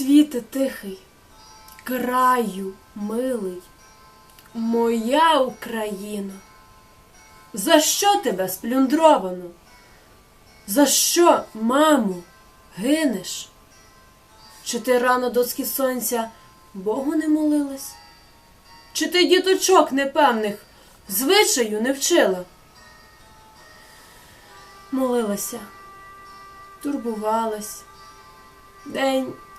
Світе тихий, краю милий, моя Україна. За що тебе сплюндровано? За що, мамо, гинеш? Чи ти рано до схід сонця Богу не молилась? Чи ти діточок непевних звичаю не вчила? Молилася, турбувалась, день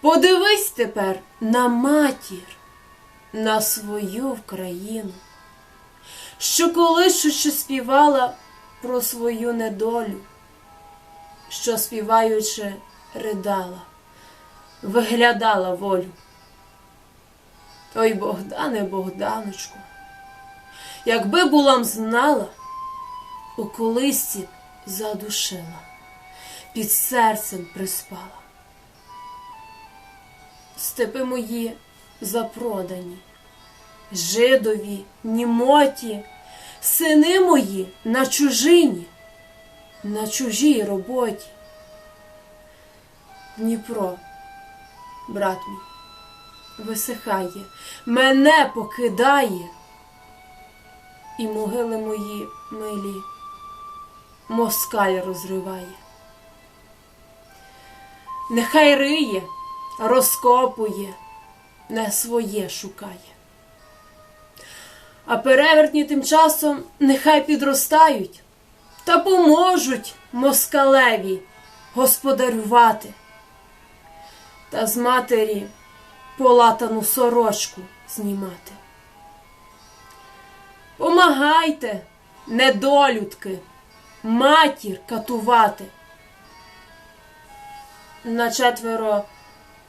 подивись тепер на матір, на свою Вкраїну, що колись ще співала про свою недолю, що співаючи ридала, виглядала волю. Ой, Богдане, Богданочку, якби була м знала, у колисці задушила, під серцем приспала. Степи мої запродані, жидові, німоті, сини мої на чужині, на чужій роботі. Дніпро, брат мій, висихає, мене покидає, і могили мої милі москаль розриває. Нехай риє, розкопує, не своє шукає. А перевертні тим часом нехай підростають та поможуть москалеві господарювати та з матері полатану сорочку знімати. Помагайте, недолюдки, матір катувати. На четверо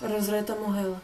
розрита могила.